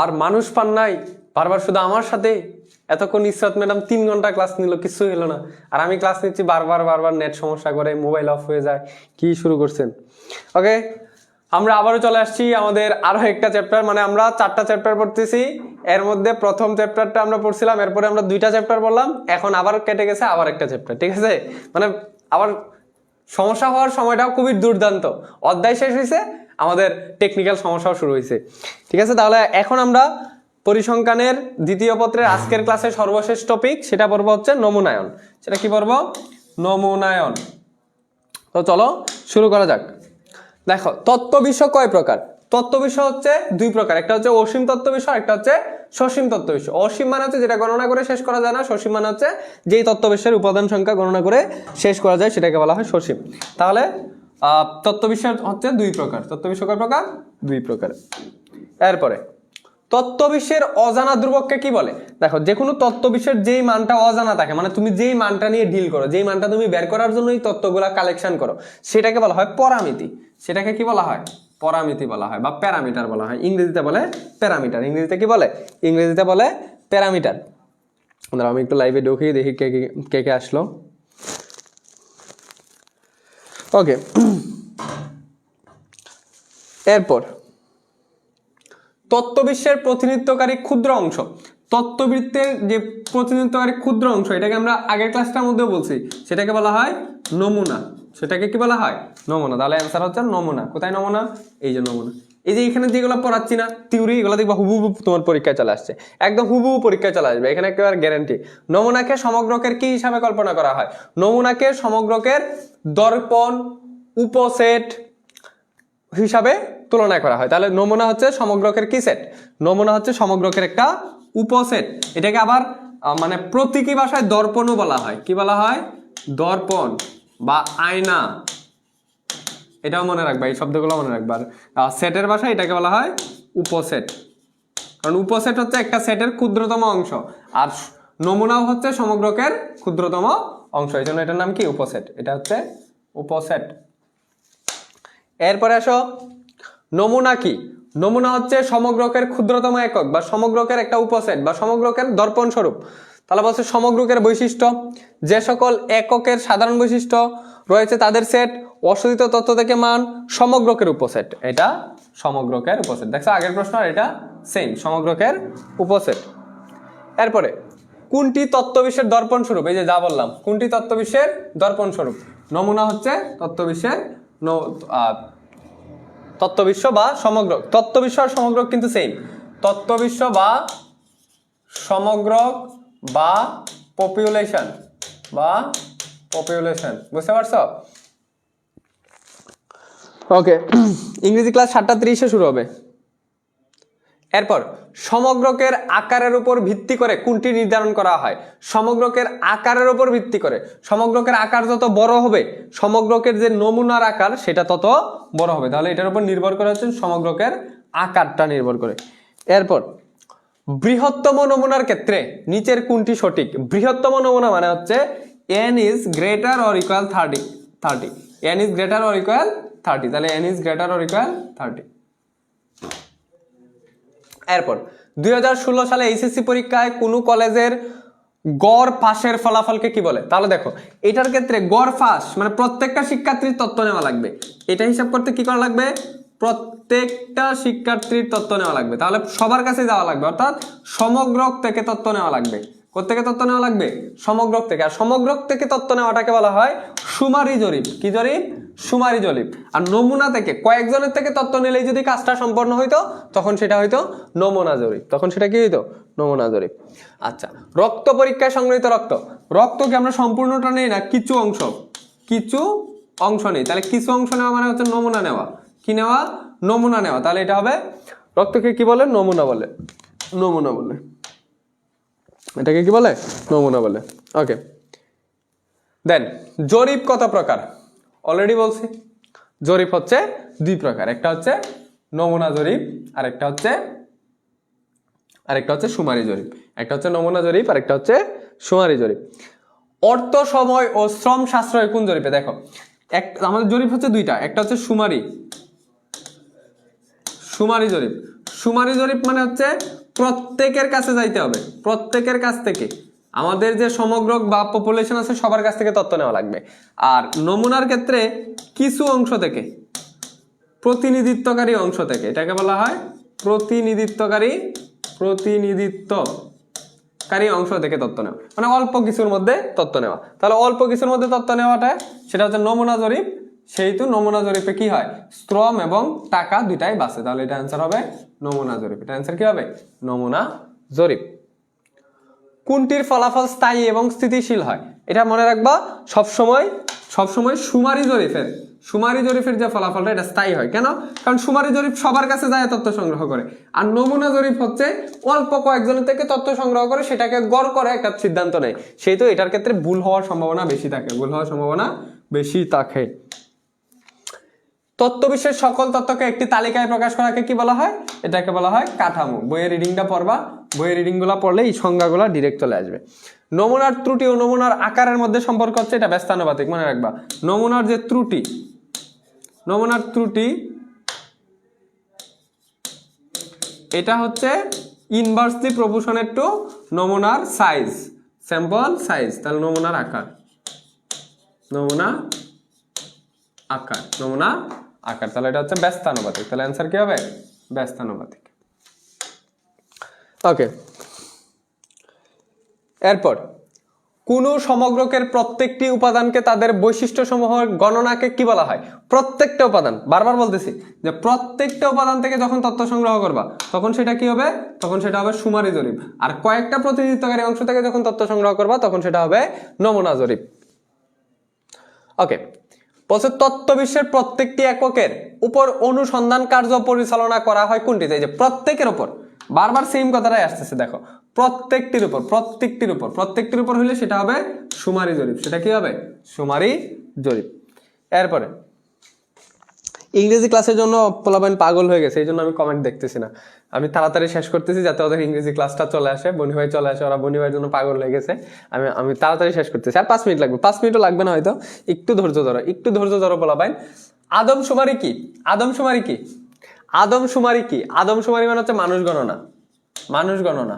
আর মানুষ পান নাই, বারবার শুধু আমার সাথে? এতক্ষণ ইসরাত ম্যাডাম তিন ঘণ্টা ক্লাস নিল কিছু হলো না। আর আমি ক্লাস নিচ্ছি বারবার বারবার নেট সমস্যা করে মোবাইল অফ হয়ে যায়। কি শুরু করছেন? ওকে আমরা আবারও চলে আসছি আমাদের আরও একটা চ্যাপ্টার মানে আমরা চারটা চ্যাপ্টার পড়তেছি। এর মধ্যে প্রথম চ্যাপ্টারটা আমরা পড়ছিলাম, এরপরে আমরা দুইটা চ্যাপ্টার বললাম এখন আবার কেটে গেছে আবার একটা চ্যাপ্টার ঠিক আছে? মানে আবার সমস্যা হওয়ার সময়টাও খুবই দুর্দান্ত। অধ্যায় শেষ হয়েছে আমাদের টেকনিক্যাল সমস্যাও শুরু হয়েছে। ঠিক আছে? তাহলে এখন আমরা পরিসংখ্যানের দ্বিতীয় পত্রের আজকের ক্লাসে সর্বশেষ টপিক সেটা পড়ব হচ্ছে নমুনায়ন। সেটা কি পড়ব? নমুনায়ন। তো চলো, শুরু করা যাক। দেখো, তত্ত্ব বিষয় কয় প্রকার? তত্ত্ব বিষয় হচ্ছে দুই প্রকার, একটা হচ্ছে অসীম তত্ত্ব বিষয় একটা হচ্ছে সসীম তত্ত্ব বিষয়। অসীম মানে হচ্ছে যেটা গণনা করে শেষ করা যায় না, সসীম মানে হচ্ছে যেই তত্ত্ব বিষয়ের উপাদান সংখ্যা গণনা করে শেষ করা যায়, সেটাকে বলা হয় সসীম। তাহলে তত্ত্ব বিশ্ব হচ্ছে দুই প্রকার। তত্ত্ব বিশ্ব কয় প্রকার? দুই প্রকার এরপরে, তত্ত্ব বিশ্বের অজানা ধ্রুবককে কি বলে? দেখো যে কোনো তত্ত্ব বিশ্বের যেই মানটা অজানা থাকে মানে তুমি যেই মানটা নিয়ে ডিল করো, যেই মানটা তুমি বের করার জন্য এই তত্ত্বগুলা কালেকশন করো, সেটাকে বলা হয় পরামিতি। সেটাকে কি বলা হয়? পরামিতি বলা হয়, বা প্যারামিটার বলা হয়। ইংরেজিতে বলে প্যারামিটার। ইংরেজিতে কি বলে? ইংরেজিতে বলে প্যারামিটার। আমি একটু লাইভে ঢুকিয়ে দেখি কে কে- কে কে আসলো। ওকে এরপর, তত্ত্ববিশ্বের প্রতিনিধিত্বকারী ক্ষুদ্র অংশ। তত্ত্ববৃত্তের যে প্রতিনিধিত্বকারী ক্ষুদ্র অংশ, এটাকে আমরা আগের ক্লাসটার মধ্যেও বলছি। সেটাকে বলা হয় নমুনা। সেটাকে কি বলা হয়? নমুনা। তাহলে অ্যান্সার হচ্ছে নমুনা। কোথায় নমুনা? এই যে নমুনা। এই যে এখানে যেগুলো পড়াচ্ছি না থিওরি এগুলো দেখবা হুবহু তোমার পরীক্ষায় চলে আসছে। একদম হুবহু পরীক্ষায় চলে আসবে, এখানে একেবারে গ্যারান্টি নমুনাকে সমগ্রকের কি হিসাবে কল্পনা করা হয়? নমুনাকে সমগ্রকের দর্পণ, উপসেট হিসাবে তুলনা করা হয়। তাহলে নমুনা হচ্ছে সমগ্রকের কি সেট নমুনা হচ্ছে সমগ্রকের একটা উপসেট। এটাকে আবার মানে প্রতীকী ভাষায় দর্পণও বলা হয়। কি বলা হয়? দর্পণ বা আয়না। এটাও মনে রাখবা, এই শব্দগুলো মনে রাখবা। আর সেটের ভাষায় এটাকে বলা হয় উপসেট। কারণ উপসেট হচ্ছে একটা সেটের ক্ষুদ্রতম অংশ, আর নমুনাও হচ্ছে সমগ্রকের ক্ষুদ্রতম অংশ। এই জন্য এটার নাম কি? উপসেট। এটা হচ্ছে উপসেট। এরপরে আসো, নমুনা কি? নমুনা হচ্ছে সমগ্রকের ক্ষুদ্রতম একক বা সমগ্রকের একটা উপসেট বা সমগ্রকের দর্পণ স্বরূপ তাহলে বলছে সমগ্রকের বৈশিষ্ট্য, যে সকল এককের সাধারণ বৈশিষ্ট্য রয়েছে তাদের সেট অশোধিত তথ্য থেকে মান সমগ্রকের উপসেট এটা সমগ্রকের উপসেট দেখছ, আগের প্রশ্ন আর এটা সেম সমগ্রকের উপসেট এরপরে, কোনটি তত্ত্ববিশ্বের দর্পণ স্বরূপ? এই যে যা বললাম, কোনটি তত্ত্ববিশ্বের দর্পণ স্বরূপ? নমুনা হচ্ছে তত্ত্ববিশ্বের তত্ত্ববিশ্ব বা সমগ্র। তত্ত্ববিশ্ব আর সমগ্র কিন্তু সেম তত্ত্ববিশ্ব বা সমগ্র বা পপুলেশন বা পপুলেশন বুঝতে পারছ? ওকে ইংরেজি ক্লাস সাতটা তিরিশে শুরু হবে। এরপর, সমগ্রকের আকারের উপর ভিত্তি করে কোনটি নির্ধারণ করা হয়? সমগ্রকের আকারের উপর ভিত্তি করে। সমগ্রকের আকার যত বড় হবে, সমগ্রকের যে নমুনার আকার, সেটা তত বড় হবে। তাহলে এটার উপর নির্ভর করে হচ্ছে সমগ্রকের আকারটা নির্ভর করে। এরপর বৃহত্তম নমুনার ক্ষেত্রে নিচের কোনটি সঠিক? বৃহত্তম নমুনা মানে হচ্ছে N is greater or equal thirty thirty N is greater or equal thirty তাহলে N is greater or equal thirty এরপর, দুই হাজার ষোলো সালে এইচএসসি পরীক্ষায় কোনো কলেজের গড় পাশের ফলাফলকে কি বলে? তাহলে দেখো, এটার ক্ষেত্রে গড় পাস মানে প্রত্যেকটা শিক্ষার্থীর তত্ত্ব নেওয়া লাগবে। এটা হিসাব করতে কি করা লাগবে? প্রত্যেকটা শিক্ষার্থীর তত্ত্ব নেওয়া লাগবে। তাহলে সবার কাছে যাওয়া লাগবে, অর্থাৎ সমগ্র থেকে তত্ত্ব নেওয়া লাগবে। কোথেকে তথ্য নেওয়া লাগবে? সমগ্র থেকে। আর সমগ্র থেকে তত্ত্ব নেওয়াটাকে বলা হয় সুমারি জরিপ। কি জরিপ? সুমারি জরিপ। আর নমুনা থেকে, কয়েকজনের থেকে তত্ত্ব নিলেই যদি কাজটা সম্পন্ন হইতো, তখন সেটা হইতো নমুনা জরিপ। তখন সেটা কি হইতো? নমুনা জরিপ। আচ্ছা রক্ত পরীক্ষায় সংগৃহীত রক্ত। রক্তকে আমরা সম্পূর্ণটা নেই না, কিছু অংশ? কিছু অংশ নেই। তাহলে কিছু অংশ নেওয়া মানে হচ্ছে নমুনা নেওয়া। কি নেওয়া? নমুনা নেওয়া। তাহলে এটা হবে, রক্তকে কি বলে? নমুনা বলে। নমুনা বলে। এটাকে কি বলে? নমুনা বলে। ওকে দেন জরিপ কত প্রকার? অলরেডি বলছি। জরিপ হচ্ছে দুই প্রকার। একটা হচ্ছে নমুনা জরিপ আর একটা হচ্ছে, আরেকটা হচ্ছে সুমারি জরিপ। একটা হচ্ছে নমুনা জরিপ আর একটা হচ্ছে সুমারি জরিপ। অর্থ, সময় ও শ্রম সাশ্রয় কোন জরিপে? দেখো, এক, আমাদের জরিপ হচ্ছে দুইটা। একটা হচ্ছে সুমারি সুমারি জরিপ। সুমারি জরিপ মানে হচ্ছে প্রত্যেকের কাছে যাইতে হবে, প্রত্যেকের কাছ থেকে। আমাদের যে সমগ্র বা পপুলেশন আছে সবার কাছ থেকে তথ্য নেওয়া লাগবে। আর নমুনার ক্ষেত্রে কিছু অংশ থেকে, প্রতিনিধিত্বকারী অংশ থেকে, এটাকে বলা হয় প্রতিনিধিত্বকারী প্রতিনিধিত্বকারী অংশ থেকে তথ্য নেওয়া। মানে অল্প কিছুর মধ্যে তথ্য নেওয়া। তাহলে অল্প কিছুর মধ্যে তথ্য নেওয়াটা, সেটা হচ্ছে নমুনা জরিপ সেহেতু নমুনা জরিপে কি হয়? শ্রম এবং টাকা দুইটাই বাঁচে তাহলে এটা অ্যান্সার হবে নমুনা জরিপ এটা অ্যান্সার কি হবে? নমুনা জরিপ কোনটির ফলাফল স্থায়ী এবং স্থিতিশীল হয়? এটা মনে রাখবা সবসময় সবসময় সুমারি জরিফের সুমারি জরিফের যে ফলাফলটা, এটা স্থায়ী হয়। কেন? কারণ সুমারি জরিপ সবার কাছে যায়, তথ্য সংগ্রহ করে। আর নমুনা জরিপ হচ্ছে, অল্প কয়েকজনের থেকে তথ্য সংগ্রহ করে, সেটাকে গড় করে একটা সিদ্ধান্ত নেয়। সেই তো এটার ক্ষেত্রে ভুল হওয়ার সম্ভাবনা বেশি থাকে। ভুল হওয়ার সম্ভাবনা বেশি থাকে। তত্ত্ব বিশ্বের সকল তত্ত্বকে একটি তালিকায় প্রকাশ করাকে কি বলা হয়? এটাকে বলা হয় কাঠামো। বইয়ের রিডিংটা পড়বা। বইয়ের রিডিংগুলো পড়লে এই সংজ্ঞাগুলো ডিরেক্ট চলে আসবে। নমুনার ত্রুটি ও নমুনার আকারের মধ্যে সম্পর্ক হচ্ছে এটা ব্যস্তানুপাতিক মনে রাখবা। নমুনার যে ত্রুটি, নমুনার ত্রুটি এটা হচ্ছে ইনভার্সলি প্রপোর্শনের টু নমুনার সাইজ স্যাম্পল সাইজ তাহলে নমুনার আকার। নমুনা আকার, নমুনা আকার, তাহলে এটা হচ্ছে ব্যস্তানুপাতিক। তাহলে অ্যান্সার কি হবে? ব্যস্তানুপাতিক। ওকে এরপর, কোন সমগ্রকের প্রত্যেকটি উপাদানকে তাদের বৈশিষ্ট্য সমূহের গণনাকে কি বলা হয়? প্রত্যেকটা উপাদান। বারবার বলতেছি যে প্রত্যেকটা উপাদান থেকে যখন তথ্য সংগ্রহ করবা, তখন সেটা কি হবে? তখন সেটা হবে সুমারি জরিপ। আর কয়েকটা প্রতিনিধিত্বকারী অংশ থেকে যখন তথ্য সংগ্রহ করবা, তখন সেটা হবে নমুনা জরিপ। ওকে বলছে, তত্ত্ব বিশ্বের প্রত্যেকটি এককের উপর অনুসন্ধান কার্য পরিচালনা করা হয় কোনটিতে? যে প্রত্যেকের উপর। বারবার সেম কথাটাই আসতেছে, দেখো। প্রত্যেকটির উপর প্রত্যেকটির উপর। প্রত্যেকটির উপর হলে সেটা হবে সুমারি জরিপ। সেটা কি হবে? সুমারি জরিপ। এরপরে ইংরেজি ক্লাসের জন্য পোলাপাইন পাগল হয়ে গেছে, এই জন্য আমি কমেন্ট দেখতেছি না। আমি তাড়াতাড়ি শেষ করতেছি যাতে ওদের ইংরেজি ক্লাসটা চলে আসে, বনি ভাই চলে আসে, ওরা বনি ভাইয়ের জন্য পাগল হয়ে গেছে। আমি আমি তাড়াতাড়ি শেষ করতেছি। আর পাঁচ মিনিট লাগবে, পাঁচ মিনিটও লাগবে না হয়তো। একটু ধৈর্য ধরো, একটু ধৈর্য ধরো পোলাপাইন। আদম সুমারি কি? আদম সুমারি কি? আদম সুমারি কি? আদম সুমারি মানে হচ্ছে মানুষ গণনা। মানুষ গণনা।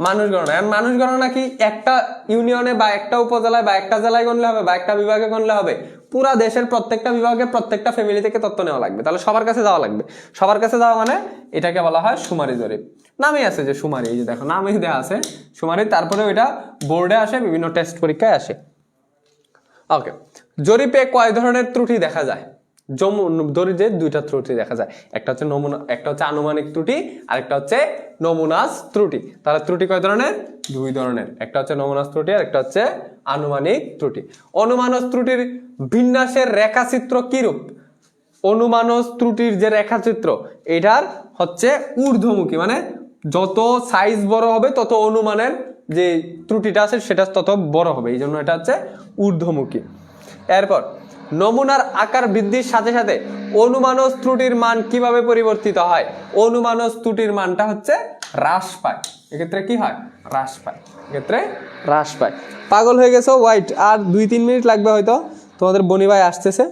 মানুষ গণনা। মানুষ গণনা কি একটা ইউনিয়নে বা একটা উপজেলায় বা একটা জেলায় গণলে হবে বা একটা বিভাগে গণলে হবে? পুরা দেশের প্রত্যেকটা বিভাগে প্রত্যেকটা ফ্যামিলি থেকে তথ্য নেওয়া লাগবে। তাহলে সবার কাছে যাওয়া লাগবে। সবার কাছে যাওয়া মানে এটাকে বলা হয় সুমারি জরিপ। নামই আছে যে সুমারি, এই যে দেখো, নামই দেওয়া আছে সুমারি। তারপরে ওইটা বোর্ডে আসে, বিভিন্ন টেস্ট পরীক্ষায় আসে। ওকে জরিপে কয় ধরনের ত্রুটি দেখা যায়? দরিদ্রে দুইটা ত্রুটি দেখা যায়। একটা হচ্ছে নমুনা একটা হচ্ছে আনুমানিক ত্রুটি আর একটা হচ্ছে নমুনাস ত্রুটি। তাহলে ত্রুটি কয় ধরনের? দুই ধরনের। একটা হচ্ছে নমুনাস ত্রুটি, আর একটা হচ্ছে আনুমানিক ত্রুটি। অনুমানস ত্রুটির বিন্যাসের রেখাচিত্র কিরূপ? অনুমানস ত্রুটির যে রেখাচিত্র, এটার হচ্ছে ঊর্ধ্বমুখী মানে যত সাইজ বড় হবে, তত অনুমানের যে ত্রুটিটা আছে, সেটা তত বড় হবে। এই জন্য এটা হচ্ছে ঊর্ধ্বমুখী। এরপর নমুনার আকার বৃদ্ধির সাথে সাথে অনুমানস ত্রুটির মান কীভাবে পরিবর্তিত হয়? অনুমানস ত্রুটির মানটা হচ্ছে হ্রাস পায় এক্ষেত্রে কি হয়? হ্রাস পায় এক্ষেত্রে হ্রাস পায় পাগল হয়ে গেছো হোয়াইট আর দুই তিন মিনিট লাগবে হয়তো। তোমাদের বনি ভাই আসতেছে।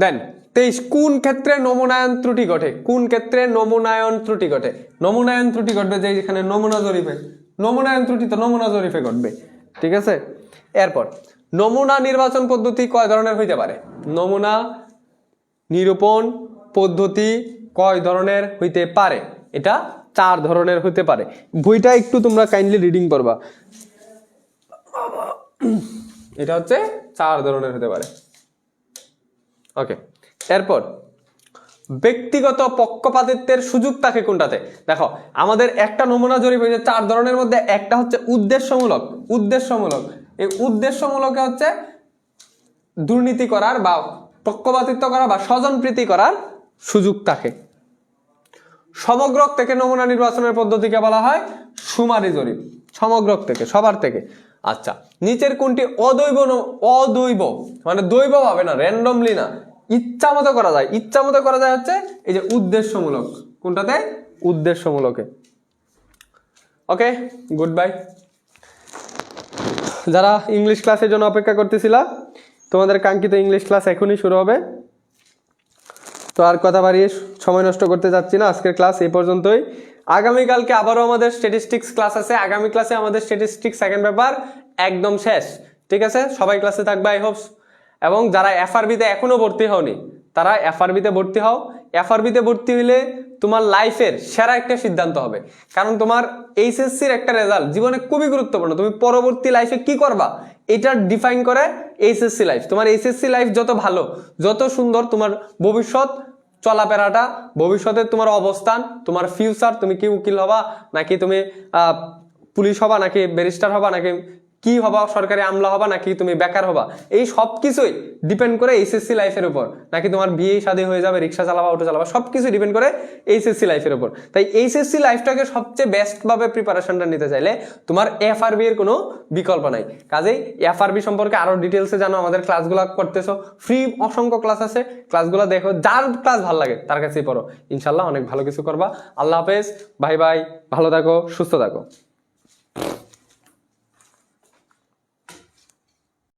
দেন তেইশ কোন ক্ষেত্রে নমুনায়ন ত্রুটি ঘটে? কোন ক্ষেত্রে নমুনায়ন ত্রুটি ঘটে? নমুনায়ন ত্রুটি ঘটবে যে যেখানে নমুনা জরিপে। নমুনায়ন ত্রুটি তো নমুনা জরিপে ঘটবে। ঠিক আছে? এরপর, নমুনা নির্বাচন পদ্ধতি কয় ধরনের হইতে পারে? নমুনা নিরূপণ পদ্ধতি কয় ধরনের হইতে পারে? এটা চার ধরনের হইতে পারে। বইটা একটু তোমরা কাইন্ডলি রিডিং করবা এটা হচ্ছে চার ধরনের হতে পারে। ওকে এরপর, ব্যক্তিগত পক্ষপাতিত্বের সুযোগ থাকে কোনটাতে? দেখো, আমাদের একটা নমুনা জরিপ হয়েছে চার ধরনের মধ্যে একটা হচ্ছে উদ্দেশ্যমূলক। উদ্দেশ্যমূলক। এই উদ্দেশ্যমূলকে হচ্ছে দুর্নীতি করার বা পক্ষপাতিত্ব করা বা স্বজনপ্রীতি করার সুযোগ থাকে সমগ্রক থেকে নমুনা নির্বাচনের পদ্ধতিকে বলা হয় সুমারি জরিপ। সমগ্রক থেকে, সবার থেকে। আচ্ছা নিচের কোনটি অদৈব অদৈব? মানে দৈব ভাবে না র্যান্ডমলি না। ইচ্ছা মতো করা যায়। ইচ্ছা মতো করা যায় হচ্ছে এই যে উদ্দেশ্যমূলক। কোনটাতে? উদ্দেশ্যমূলকে। ওকে গুড বাই যারা ইংলিশ ক্লাসের জন্য অপেক্ষা করতেছিলা, তোমাদের কাঙ্ক্ষিত ইংলিশ ক্লাস এখনই শুরু হবে। তো আর কথা বাড়িয়ে সময় নষ্ট করতে যাচ্ছি না, আজকের ক্লাস এই পর্যন্তই। আগামীকালকে আবারও আমাদের স্ট্যাটিস্টিক্স ক্লাস আছে। আগামী ক্লাসে আমাদের স্ট্যাটিস্টিক্স সেকেন্ড পেপার একদম শেষ। ঠিক আছে? সবাই ক্লাসে থাকবে আই হোপস এবং যারা এফআরবিতে এখনও ভর্তি হওনি, তারা এফআরবিতে ভর্তি হও। এফআরবিতে ভর্তি হইলে তোমার লাইফের সেরা একটা সিদ্ধান্ত হবে। কারণ তোমার এইচএসসির একটা রেজাল্ট জীবনে খুবই গুরুত্বপূর্ণ। তুমি পরবর্তী লাইফে কি করবা? এটা ডিফাইন করে এইচএসসি লাইফ তোমার এইচএসসি লাইফ যত ভালো, যত সুন্দর তোমার ভবিষ্যৎ চলাফেরাটা, ভবিষ্যতে তোমার অবস্থান, তোমার ফিউচার তুমি কি উকিল হবা, নাকি তুমি পুলিশ হবা, নাকি ব্যারিস্টার হবা, নাকি কি হবা, সরকারি আমলা হবা নাকি তুমি বেকার হবা? এই সব কিছুই ডিপেন্ড করে এইচএসসি লাইফের উপর। নাকি তোমার বিয়ে শাদী হয়ে যাবে, রিক্সা চালাবা অটো চালাবা সব কিছু ডিপেন্ড করে এইচএসসি লাইফের উপর। তাই এইচএসসি লাইফটাকে সবচেয়ে বেস্ট ভাবে প্রিপারেশনটা নিতে চাইলে তোমার এফআরবি এর কোনো বিকল্প নাই। কাজেই এফআরবি সম্পর্কে আরও ডিটেলসে জানো, আমাদের ক্লাসগুলো করতেছো। ফ্রি অসংখ্য ক্লাস আছে। ক্লাসগুলো দেখো, যার ক্লাস ভালো লাগে, তার কাছেই পড়ো। ইনশাল্লাহ অনেক ভালো কিছু করবা। আল্লাহ হাফেজ, বাই বাই, ভালো থাকো, সুস্থ থাকো।